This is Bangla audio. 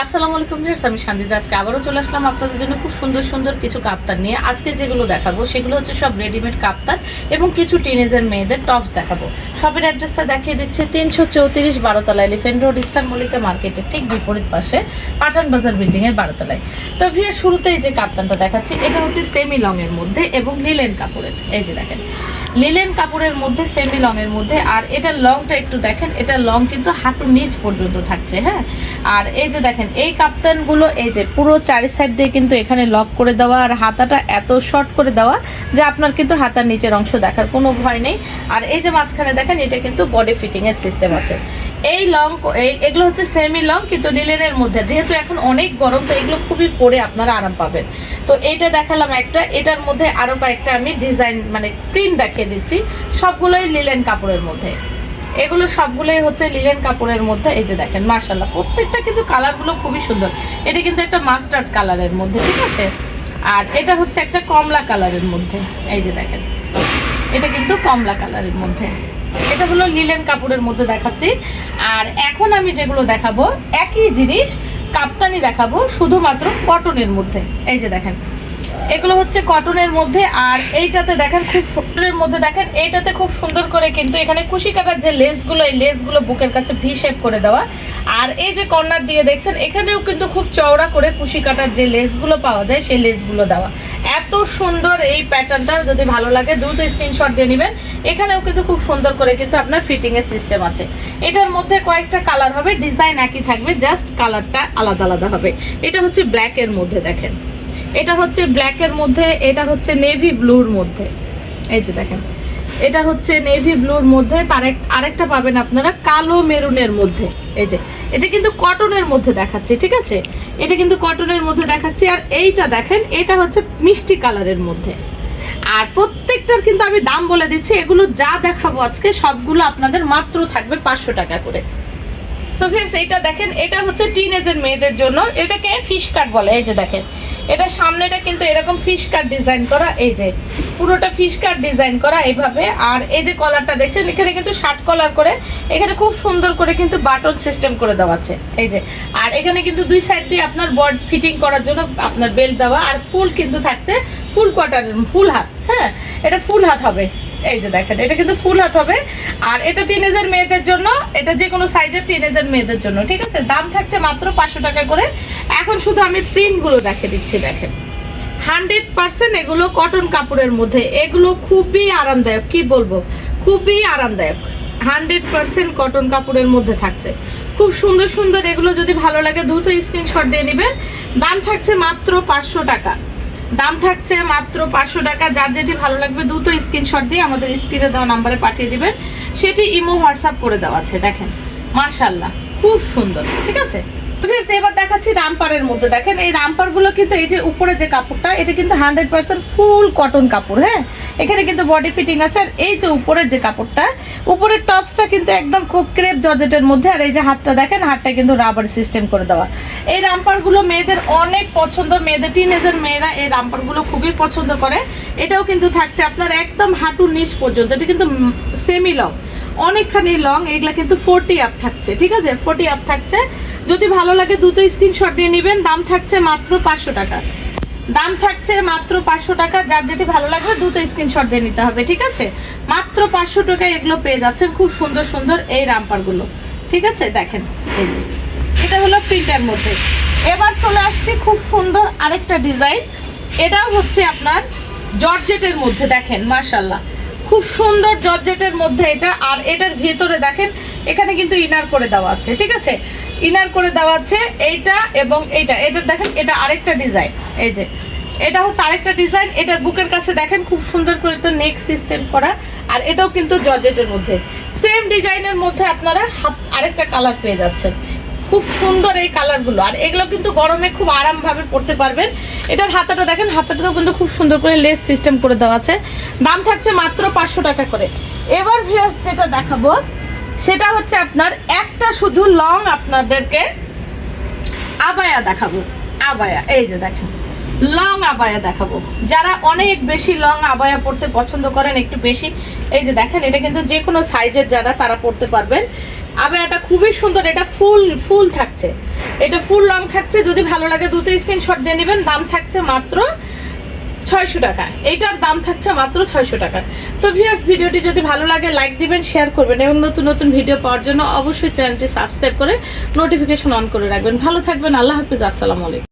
আসসালামু আলাইকুম ভিউয়ার্স আমি শান্তিদা। আজকে আবারও চলে আসলাম আপনাদের জন্য খুব সুন্দর সুন্দর কিছু কাপ্তান নিয়ে। আজকে যেগুলো দেখাবো, সেগুলো হচ্ছে সব রেডিমেড কাপ্তান এবং কিছু টিনেজের মেয়েদের টপস দেখাবো। সবের অ্যাড্রেসটা দেখিয়ে দিচ্ছে, তিনশো চৌত্রিশ বারোতলা এলিফেন্ট রোড ইস্টার্ন মল্লিকা মার্কেটের ঠিক বিপরীত পাশে পাঠান বাজার বিল্ডিংয়ের বারোতলায়। তো ভিউয়ার শুরুতেই যে কাপ্তানটা দেখাচ্ছি, এটা হচ্ছে সেমি লংয়ের মধ্যে এবং লিলেন কাপড়ের। এই যে দেখেন লিলেন কাপড়ের মধ্যে সেমি লংয়ের মধ্যে। আর এটা লংটা একটু দেখেন, এটা লং কিন্তু হাঁটুর নিচ পর্যন্ত থাকছে হ্যাঁ? আর এই যে দেখেন, এই কাপ্তানগুলো, এই যে পুরো চারি সাইড দিয়ে কিন্তু এখানে লক করে দেওয়া আর হাতাটা এত শর্ট করে দেওয়া যে আপনার কিন্তু হাতার নিচের অংশ দেখার কোনো ভয় নেই। আর এই যে মাঝখানে দেখেন, এটা কিন্তু বডি ফিটিংয়ের সিস্টেম আছে। এই লং এই এগুলো হচ্ছে সেমি লং কিন্তু লিলেনের মধ্যে। যেহেতু এখন অনেক গরম, তো এগুলো খুবই পরে আপনারা আরাম পাবেন। তো এইটা দেখালাম একটা। এটার মধ্যে আরও কয়েকটা আমি ডিজাইন মানে প্রিন্ট দেখিয়ে দিচ্ছি। সবগুলোই লিলেন কাপড়ের মধ্যে। এগুলো সবগুলোই হচ্ছে লিলেন কাপড়ের মধ্যে। এই যে দেখেন মার্শাল্লাহ প্রত্যেকটা কিন্তু কালারগুলো খুবই সুন্দর। এটা কিন্তু একটা মাস্টার্ড কালারের মধ্যে, ঠিক আছে? আর এটা হচ্ছে একটা কমলা কালারের মধ্যে। এই যে দেখেন, এটা কিন্তু কমলা কালারের মধ্যে। এটা হলো লিলেন কাপড়ের মধ্যে দেখাচ্ছি। আর এখন আমি যেগুলো দেখাবো, একই জিনিস কাপ্তানি দেখাবো, শুধুমাত্র কটনের মধ্যে। এই যে দেখেন, এগুলো হচ্ছে কটনের মধ্যে, আর এইটাতে দেখেন খুব সুন্দরের মধ্যে দেখেন, এইটাতে খুব সুন্দর করে কিন্তু এখানে কুশি কাটার যে লেসগুলো, এই লেসগুলো বুকের কাছে ভি শেপ করে দেওয়া। আর এই যে কর্নার দিয়ে দেখছেন, এখানেও কিন্তু খুব চওড়া করে কুশি কাটার যে লেসগুলো পাওয়া যায়, সেই লেসগুলো দেওয়া। এত সুন্দর এই প্যাটার্নটা যদি ভালো লাগে, দ্রুত স্ক্রিনশট দিয়ে নেবেন। এখানেও কিন্তু খুব সুন্দর করে কিন্তু আপনার ফিটিং এর সিস্টেম আছে। এটার মধ্যে কয়েকটা কালার হবে ডিজাইন একই থাকবে জাস্ট কালারটা আলাদা আলাদা হবে। এটা হচ্ছে ব্ল্যাক এর মধ্যে দেখেন। এটা হচ্ছে ব্ল্যাকের মধ্যে, এটা হচ্ছে নেভি ব্লুর মধ্যে। এই যে দেখেন, এটা হচ্ছে নেভি ব্লুর মধ্যে, তার আরেকটা পাবেন আপনারা কালো মেরুনের মধ্যে। এই যে, এটা কিন্তু কটনের মধ্যে দেখাচ্ছি, ঠিক আছে? এটা কিন্তু কটনের মধ্যে দেখাচ্ছি, আর এইটা দেখেন, এটা হচ্ছে মিষ্টি কালারের মধ্যে। আর প্রত্যেকটার কিন্তু আমি দাম বলে দিচ্ছি, এগুলো যা দেখাবো আজকে, সবগুলো আপনাদের মাত্র থাকবে পাঁচশো টাকা করে। তো ফ্রেন্ডস এইটা দেখেন, এটা হচ্ছে টিনেজের মেয়েদের জন্য, এটাকে ফিশ কাট বলে, এই যে দেখেন। এটা সামনেটা কিন্তু এরকম ফিশ কাট ডিজাইন করা, এই যে, পুরোটা ফিশ কাট ডিজাইন করা এইভাবে। আর এই যে কলারটা দেখছেন, এখানে কিন্তু শার্ট কলার করে, এখানে খুব সুন্দর করে কিন্তু বাটন সিস্টেম করে দেওয়া আছে, এই যে। আর এখানে কিন্তু দুই সাইড দিয়ে আপনার বড ফিটিং করার জন্য আপনার বেল্ট দেওয়া, আর ফুল কিন্তু থাকছে ফুল কোয়ার্টারের ফুল হাত হ্যাঁ এটা ফুল হাত হবে। এই যে দেখেন, এটা কিন্তু ফুল হাত হবে। আর এটা টিনেজের মেয়েদের জন্য, এটা যে কোনো সাইজের টিনেজের মেয়েদের জন্য, ঠিক আছে? দাম থাকছে মাত্র পাঁচশো টাকা করে। এখন শুধু আমি প্রিন্টগুলো দেখে দিচ্ছি, দেখেন। হান্ড্রেড পার্সেন্ট এগুলো কটন কাপড়ের মধ্যে। এগুলো খুবই আরামদায়ক, কি বলব? খুবই আরামদায়ক। হান্ড্রেড পার্সেন্ট কটন কাপড়ের মধ্যে থাকছে। খুব সুন্দর সুন্দর এগুলো যদি ভালো লাগে, দ্রুত স্ক্রিনশট দিয়ে নেবেন দাম থাকছে মাত্র পাঁচশো টাকা। দাম থাকছে মাত্র পাঁচশো টাকা। যার যেটি ভালো লাগবে দ্রুত স্ক্রিনশট দিয়ে আমাদের স্ক্রিনে দেওয়া নাম্বারে পাঠিয়ে দেবেন। সেটি ইমো হোয়াটসঅ্যাপ করে দেওয়া আছে, দেখেন। মার্শাল্লাহ খুব সুন্দর, ঠিক আছে? Friends, এবার দেখাচ্ছি রামপারের মধ্যে। দেখেন এই রামপারগুলো কিন্তু এই যে উপরে যে কাপড়টা এটা কিন্তু হান্ড্রেড পার্সেন্ট ফুল কটন কাপড় হ্যাঁ? এখানে কিন্তু বডি ফিটিং আছে আর এই যে উপরের যে কাপড়টা উপরের টপসটা কিন্তু একদম খুব ক্রেপ জর্জেটের মধ্যে আর এই যে হাতটা দেখেন হাতটা কিন্তু রাবার সিস্টেম করে দেওয়া। এই রামপারগুলো মেয়েদের অনেক পছন্দ মেয়েদের টিনেজার মেয়েরা এই রামপারগুলো খুবই পছন্দ করে। এটাও কিন্তু থাকছে আপনার একদম হাঁটুর নিচ পর্যন্ত এটা কিন্তু সেমি লং অনেকখানি লং এগুলা কিন্তু ফোরটি আপ থাকছে ঠিক আছে? ফোরটি আপ থাকছে। যদি ভালো লাগে দুটো স্ক্রিনশট দিয়ে নেবেন। দাম থাকছে মাত্র পাঁচশো টাকা। দাম থাকছে মাত্র পাঁচশো টাকা। যার যেটি ভালো লাগবে দুটো স্ক্রিনশট দিয়ে নিতে হবে, ঠিক আছে? মাত্র পাঁচশো টাকায় এগুলো পেয়ে যাচ্ছেন খুব সুন্দর সুন্দর এই রামপারগুলো। ঠিক আছে? দেখেন এটা হলো প্রিন্টের মধ্যে। এবার চলে আসছে খুব সুন্দর আরেকটা ডিজাইন এটাও হচ্ছে আপনার জর্জেটের মধ্যে, দেখেন মার্শাল্লাহ খুব সুন্দর জর্জেটের মধ্যে এটা। আর এটার ভেতরে দেখেন, এখানে কিন্তু ইনার করে দেওয়া আছে, ঠিক আছে? ইনার করে দেওয়া আছে এইটা এবং এইটা। এটা দেখেন, এটা আরেকটা ডিজাইন। এই যে, এটা হচ্ছে আরেকটা ডিজাইন। এটার বুকের কাছে দেখেন, খুব সুন্দর করে তো নেক সিস্টেম করা। আর এটাও কিন্তু জর্জেটের মধ্যে। সেম ডিজাইনের মধ্যে আপনারা হাত, আরেকটা কালার পেয়ে যাচ্ছেন। খুব সুন্দর এই কালারগুলো। আর এগুলো কিন্তু গরমে খুব আরামভাবে পড়তে পারবেন। এটার হাতাটা দেখেন হাতাটাও কিন্তু খুব সুন্দর করে লেস সিস্টেম করে দেওয়া আছে। দাম থাকছে মাত্র পাঁচশো টাকা করে। এবার ভিউয়ার্স যেটা দেখাবো সেটা হচ্ছে আপনার একটা শুধু লং আপনাদেরকে আবায়া দেখাবো। আবায়া, এই যে দেখেন। লং আবায়া দেখাবো। যারা অনেক বেশি লং আবায়া পড়তে পছন্দ করেন, একটু বেশি, এই যে দেখেন, এটা কিন্তু যে কোনো সাইজের যারা, তারা পড়তে পারবেন। আবায়াটা খুবই সুন্দর, এটা ফুল ফুল থাকছে। এটা ফুল লং থাকছে, যদি ভালো লাগে দুটো স্ক্রিনশট দিয়ে নেবেন, দাম থাকছে মাত্র ছয়শো টাকা। এইটার দাম থাকছে মাত্র ছয়শো টাকা। তো ভিউয়ার্স ভিডিওটি যদি ভালো লাগে লাইক দিবেন শেয়ার করবেন এবং নতুন নতুন ভিডিও পাওয়ার জন্য অবশ্যই চ্যানেলটি সাবস্ক্রাইব করে নোটিফিকেশন অন করে রাখবেন। ভালো থাকবেন, আল্লাহ হাফিজ, আসসালামু আলাইকুম।